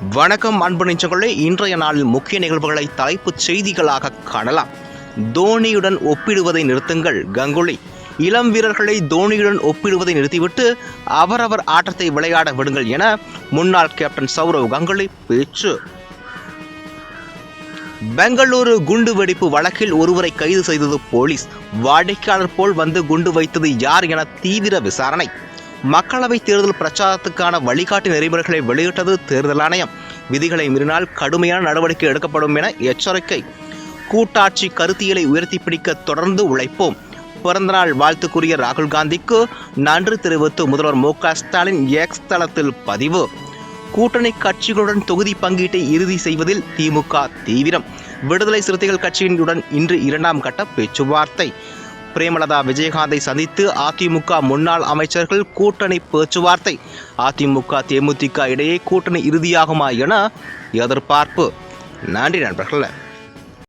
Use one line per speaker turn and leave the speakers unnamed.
வணக்கம் அன்பு நிச்சங்களே இன்றைய நாளில் முக்கிய நிகழ்வுகளை தலைப்புச் செய்திகளாக காணலாம். தோனியுடன் ஒப்பிடுவதை நிறுத்துங்கள் கங்குலி. இளம் வீரர்களை தோனியுடன் ஒப்பிடுவதை நிறுத்திவிட்டு அவரவர் ஆட்டத்தை விளையாட விடுங்கள் என முன்னாள் கேப்டன் சௌரவ் கங்குலி பேச்சு. பெங்களூரு குண்டு வெடிப்பு வழக்கில் ஒருவரை கைது செய்தது போலீஸ். வாடிக்கையாளர் போல் வந்து குண்டு வைத்தது யார் என தீவிர விசாரணை. மக்களவை தேர்தல் பிரச்சாரத்துக்கான வழிகாட்டு நெறிமுறைகளை வெளியிட்டது தேர்தல் ஆணையம். விதிகளை மீறினால் கடுமையான நடவடிக்கை எடுக்கப்படும் என எச்சரிக்கை. கூட்டாட்சி கருத்தியலை உயர்த்தி பிடிக்க தொடர்ந்து உழைப்போம். பிறந்தநாள் வாழ்த்துக்குரிய ராகுல் காந்திக்கு நன்றி தெரிவித்து முதல்வர் மு க ஸ்டாலின் எக்ஸ் தளத்தில் பதிவு. கூட்டணி கட்சிகளுடன் தொகுதி பங்கீட்டை இறுதி செய்வதில் திமுக தீவிரம். விடுதலை சிறுத்தைகள் கட்சியினுடன் இன்று இரண்டாம் கட்ட பேச்சுவார்த்தை. பிரேமலதா விஜயகாந்தை சந்தித்து அதிமுக முன்னாள் அமைச்சர்கள் கூட்டணி பேச்சுவார்த்தை. அதிமுக தேமுதிக இடையே கூட்டணி இறுதியாகுமா என எதிர்பார்ப்பு. நன்றி நண்பர்களே.